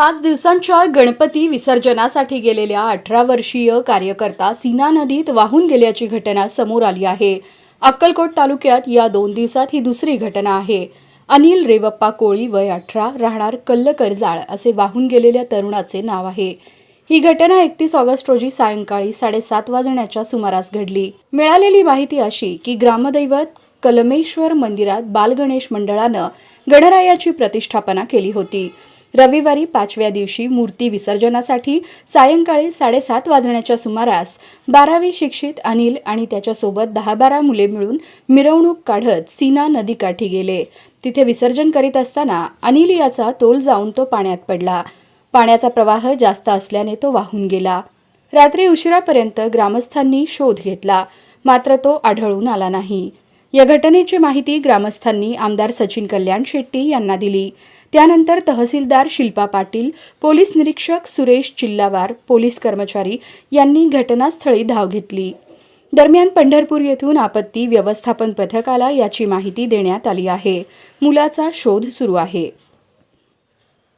पाच दिवसांच्या गणपती विसर्जनासाठी गेलेल्या अठरा वर्षीय कार्यकर्ता सीना नदीत वाहून गेल्याची घटना समोर आली आहे. अक्कलकोट तालुक्यात या दोन दिवसात ही दुसरी घटना आहे. अनिल रेवप्पा कोळी वय अठरा राहणार कल्लकरजाळ असे वाहून गेलेल्या तरुणाचे नाव आहे. ही घटना एकतीस ऑगस्ट रोजी सायंकाळी साडेसात वाजण्याच्या सुमारास घडली. मिळालेली माहिती अशी की ग्रामदैवत कलमेश्वर मंदिरात बालगणेश मंडळानं गणरायाची प्रतिष्ठापना केली होती. रविवारी पाचव्या दिवशी मूर्ती विसर्जनासाठी सायंकाळी साडेसात वाजण्याच्या सुमारास बारावी शिक्षित अनिल आणि त्याच्यासोबत दहा बारा मुले मिळून मिरवणूक काढत सीना नदीकाठी गेले. तिथे विसर्जन करीत असताना अनिल याचा तोल जाऊन तो पाण्यात पडला. पाण्याचा प्रवाह जास्त असल्याने तो वाहून गेला. रात्री उशिरापर्यंत ग्रामस्थांनी शोध घेतला. मात्र तो आढळून आला नाही. या घटनेची माहिती ग्रामस्थांनी आमदार सचिन कल्याण शेट्टी यांना दिली. त्यानंतर तहसीलदार शिल्पा पाटील पोलीस निरीक्षक सुरेश चिल्लावार पोलीस कर्मचारी यांनी घटनास्थळी धाव घेतली. दरम्यान पंढरपूर येथून आपत्ती व्यवस्थापन पथकाला याची माहिती देण्यात आली आहे. मुलाचा शोध सुरू आहे.